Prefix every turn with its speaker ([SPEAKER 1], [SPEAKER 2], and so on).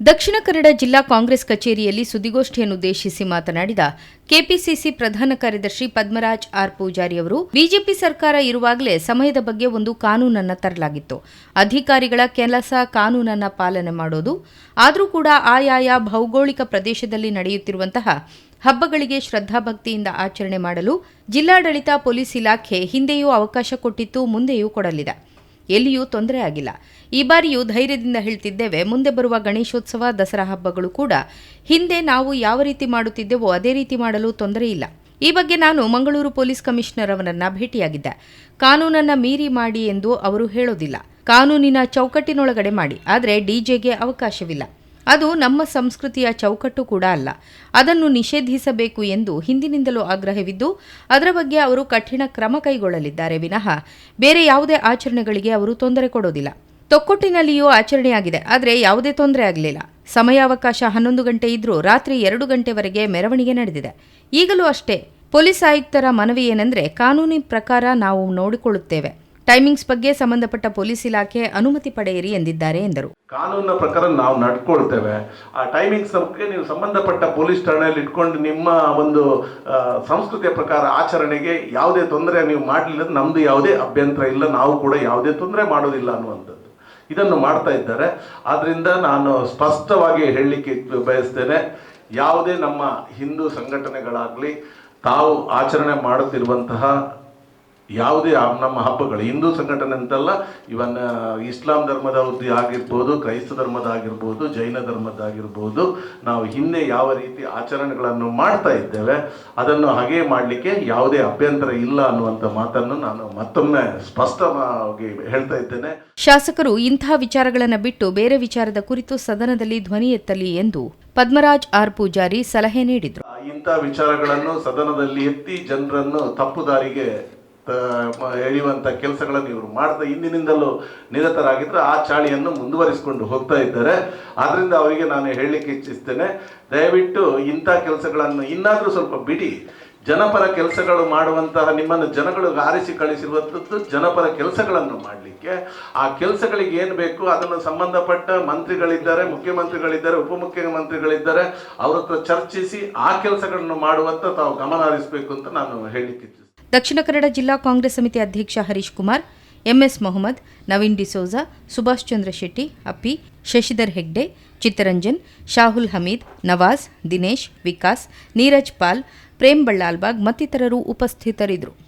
[SPEAKER 1] ದಕ್ಷಿಣ ಕನ್ನಡ ಜಿಲ್ಲಾ ಕಾಂಗ್ರೆಸ್ ಕಚೇರಿಯಲ್ಲಿ ಸುದ್ದಿಗೋಷ್ಠಿಯನ್ನುದ್ದೇಶಿಸಿ ಮಾತನಾಡಿದ ಕೆಪಿಸಿಸಿ ಪ್ರಧಾನ ಕಾರ್ಯದರ್ಶಿ ಪದ್ಮರಾಜ್ ಆರ್ ಪೂಜಾರಿ ಅವರು, ಬಿಜೆಪಿ ಸರ್ಕಾರ ಇರುವಾಗಲೇ ಸಮಯದ ಬಗ್ಗೆ ಒಂದು ಕಾನೂನನ್ನು ತರಲಾಗಿತ್ತು. ಅಧಿಕಾರಿಗಳ ಕೆಲಸ ಕಾನೂನನ್ನ ಪಾಲನೆ ಮಾಡೋದು, ಆದರೂ ಕೂಡ ಆಯಾಯ ಭೌಗೋಳಿಕ ಪ್ರದೇಶದಲ್ಲಿ ನಡೆಯುತ್ತಿರುವಂತಹ ಹಬ್ಬಗಳಿಗೆ ಶ್ರದ್ಧಾಭಕ್ತಿಯಿಂದ ಆಚರಣೆ ಮಾಡಲು ಜಿಲ್ಲಾಡಳಿತ ಪೊಲೀಸ್ ಇಲಾಖೆ ಹಿಂದೆಯೂ ಅವಕಾಶ ಕೊಟ್ಟಿತ್ತು, ಮುಂದೆಯೂ ಕೊಡಲಿದೆ. ಎಲ್ಲಿಯೂ ತೊಂದರೆ ಆಗಿಲ್ಲ. ಈ ಬಾರಿಯೂ ಧೈರ್ಯದಿಂದ ಹೇಳ್ತಿದ್ದೇವೆ, ಮುಂದೆ ಬರುವ ಗಣೇಶೋತ್ಸವ, ದಸರಾ ಹಬ್ಬಗಳು ಕೂಡ ಹಿಂದೆ ನಾವು ಯಾವ ರೀತಿ ಮಾಡುತ್ತಿದ್ದೆವೋ ಅದೇ ರೀತಿ ಮಾಡಲು ತೊಂದರೆ ಇಲ್ಲ. ಈ ಬಗ್ಗೆ ನಾನು ಮಂಗಳೂರು ಪೊಲೀಸ್ ಕಮಿಷನರ್ ಅವರನ್ನ ಭೇಟಿಯಾಗಿದ್ದೆ. ಕಾನೂನನ್ನ ಮೀರಿ ಮಾಡಿ ಎಂದು ಅವರು ಹೇಳೋದಿಲ್ಲ. ಕಾನೂನಿನ ಚೌಕಟ್ಟಿನೊಳಗಡೆ ಮಾಡಿ, ಆದರೆ ಡಿಜೆಗೆ ಅವಕಾಶವಿಲ್ಲ. ಅದು ನಮ್ಮ ಸಂಸ್ಕೃತಿಯ ಚೌಕಟ್ಟು ಕೂಡ ಅಲ್ಲ. ಅದನ್ನು ನಿಷೇಧಿಸಬೇಕು ಎಂದು ಹಿಂದಿನಿಂದಲೂ ಆಗ್ರಹವಿದ್ದು, ಅದರ ಬಗ್ಗೆ ಅವರು ಕಠಿಣ ಕ್ರಮ ಕೈಗೊಳ್ಳಲಿದ್ದಾರೆ ವಿನಃ. ಬೇರೆ ಯಾವುದೇ ಆಚರಣೆಗಳಿಗೆ ಅವರು ತೊಂದರೆ ಕೊಡೋದಿಲ್ಲ. ತೊಕ್ಕೊಟ್ಟಿನಲ್ಲಿಯೂ ಆಚರಣೆಯಾಗಿದೆ, ಆದರೆ ಯಾವುದೇ ತೊಂದರೆ ಆಗಲಿಲ್ಲ. ಸಮಯಾವಕಾಶ ಹನ್ನೊಂದು ಗಂಟೆ ಇದ್ದರೂ ರಾತ್ರಿ ಎರಡು ಗಂಟೆವರೆಗೆ ಮೆರವಣಿಗೆ ನಡೆದಿದೆ. ಈಗಲೂ ಅಷ್ಟೇ. ಪೊಲೀಸ್ ಆಯುಕ್ತರ ಮನವಿ ಏನೆಂದರೆ, ಕಾನೂನಿನ ಪ್ರಕಾರ ನಾವು ನೋಡಿಕೊಳ್ಳುತ್ತೇವೆ. ಟೈಮಿಂಗ್ಸ್ ಬಗ್ಗೆ ಸಂಬಂಧಪಟ್ಟ ಪೊಲೀಸ್ ಇಲಾಖೆ ಅನುಮತಿ ಪಡೆಯಿರಿ ಎಂದಿದ್ದಾರೆ ಎಂದರು.
[SPEAKER 2] ಕಾನೂನಿನ ಪ್ರಕಾರ ನಾವು ನಡ್ಕೊಳ್ತೇವೆ. ಆ ಟೈಮಿಂಗ್ಸ್ ಬಗ್ಗೆ ನೀವು ಸಂಬಂಧಪಟ್ಟ ಪೊಲೀಸ್ ಠಾಣೆಯಲ್ಲಿ ಇಟ್ಕೊಂಡು ನಿಮ್ಮ ಒಂದು ಸಂಸ್ಕೃತಿಯ ಪ್ರಕಾರ ಆಚರಣೆಗೆ ಯಾವುದೇ ತೊಂದರೆ ನೀವು ಮಾಡಲಿಲ್ಲ ನಮ್ದು ಯಾವುದೇ ಅಭ್ಯಂತರ ಇಲ್ಲ, ನಾವು ಕೂಡ ಯಾವುದೇ ತೊಂದರೆ ಮಾಡೋದಿಲ್ಲ ಅನ್ನುವಂಥದ್ದು. ಇದನ್ನು ಮಾಡ್ತಾ ಇದ್ದಾರೆ. ಆದ್ದರಿಂದ ನಾನು ಸ್ಪಷ್ಟವಾಗಿ ಹೇಳಲಿಕ್ಕೆ ಬಯಸ್ತೇನೆ, ಯಾವುದೇ ನಮ್ಮ ಹಿಂದೂ ಸಂಘಟನೆಗಳಾಗಲಿ ತಾವು ಆಚರಣೆ ಮಾಡುತ್ತಿರುವಂತಹ ಯಾವುದೇ ನಮ್ಮ ಹಬ್ಬಗಳು ಹಿಂದೂ ಸಂಘಟನೆ ಅಂತಲ್ಲ ಇವನ್ ಇಸ್ಲಾಂ ಧರ್ಮದ ಉದ್ದ ಆಗಿರ್ಬೋದು ಕ್ರೈಸ್ತ ಧರ್ಮದ ಆಗಿರ್ಬೋದು ಜೈನ ಧರ್ಮದ ಆಗಿರ್ಬೋದು ನಾವು ಹಿಂದೆ ಯಾವ ರೀತಿ ಆಚರಣೆಗಳನ್ನು ಮಾಡ್ತಾ ಇದ್ದೇವೆ ಅದನ್ನು ಹಾಗೆ ಮಾಡಲಿಕ್ಕೆ ಯಾವುದೇ ಅಭ್ಯಂತರ ಇಲ್ಲ ಅನ್ನುವಂಥ ಮಾತನ್ನು ನಾನು ಮತ್ತೊಮ್ಮೆ ಸ್ಪಷ್ಟವಾಗಿ ಹೇಳ್ತಾ ಇದ್ದೇನೆ.
[SPEAKER 1] ಶಾಸಕರು ಇಂತಹ ವಿಚಾರಗಳನ್ನು ಬಿಟ್ಟು ಬೇರೆ ವಿಚಾರದ ಕುರಿತು ಸದನದಲ್ಲಿ ಧ್ವನಿ ಎತ್ತಲಿ ಎಂದು ಪದ್ಮರಾಜ್ ಆರ್ ಪೂಜಾರಿ ಸಲಹೆ ನೀಡಿದರು.
[SPEAKER 2] ಇಂಥ ವಿಚಾರಗಳನ್ನು ಸದನದಲ್ಲಿ ಎತ್ತಿ ಜನರನ್ನು ತಪ್ಪು ದಾರಿಗೆ ಆ, ಮ- ಎಳೆಯುವಂಥ ಕೆಲಸಗಳನ್ನು ಇವರು ಮಾಡ್ತಾ ಹಿಂದಿನಿಂದಲೂ ನಿರತರಾಗಿದ್ದರು ಆ ಚಾಳಿಯನ್ನು ಮುಂದುವರಿಸಿಕೊಂಡು ಹೋಗ್ತಾ ಇದ್ದಾರೆ. ಆದ್ದರಿಂದ ಅವರಿಗೆ ನಾನು ಹೇಳಲಿಕ್ಕೆ ಇಚ್ಛಿಸ್ತೇನೆ, ದಯವಿಟ್ಟು ಇಂಥ ಕೆಲಸಗಳನ್ನು ಇನ್ನಾದರೂ ಸ್ವಲ್ಪ ಬಿಡಿ. ಜನಪರ ಕೆಲಸಗಳು ಮಾಡುವಂತಹ ನಿಮ್ಮನ್ನು ಜನಗಳು ಆರಿಸಿ ಕಳಿಸಿರುವಂಥದ್ದು ಜನಪರ ಕೆಲಸಗಳನ್ನು ಮಾಡಲಿಕ್ಕೆ. ಆ ಕೆಲಸಗಳಿಗೆ ಏನು ಬೇಕು ಅದನ್ನು ಸಂಬಂಧಪಟ್ಟ ಮಂತ್ರಿಗಳಿದ್ದಾರೆ, ಮುಖ್ಯಮಂತ್ರಿಗಳಿದ್ದಾರೆ, ಉಪಮುಖ್ಯಮಂತ್ರಿಗಳಿದ್ದಾರೆ. ಅವ್ರ ಹತ್ರ ಚರ್ಚಿಸಿ ಆ ಕೆಲಸಗಳನ್ನು ಮಾಡುವಂತ ತಾವು ಗಮನ ಹರಿಸಬೇಕು ಅಂತ ನಾನು ಇಚ್ಛಿಸ್ತೇನೆ.
[SPEAKER 1] ದಕ್ಷಿಣ ಕನ್ನಡ ಜಿಲ್ಲಾ ಕಾಂಗ್ರೆಸ್ ಸಮಿತಿ ಅಧ್ಯಕ್ಷ ಹರೀಶ್ ಕುಮಾರ್, ಎಂಎಸ್ ಮೊಹಮ್ಮದ್, ನವೀನ್ ಡಿಸೋಜಾ, ಸುಭಾಷ್ ಚಂದ್ರ ಶೆಟ್ಟಿ, ಅಪ್ಪಿ, ಶಶಿಧರ್ ಹೆಗ್ಡೆ, ಚಿತ್ತರಂಜನ್, ಶಾಹುಲ್ ಹಮೀದ್, ನವಾಜ್, ದಿನೇಶ್, ವಿಕಾಸ್, ನೀರಜ್ ಪಾಲ್, ಪ್ರೇಮ್ ಬಳ್ಳಾಲ್ಬಾಗ್ ಮತ್ತಿತರರು ಉಪಸ್ಥಿತರಿದ್ದರು.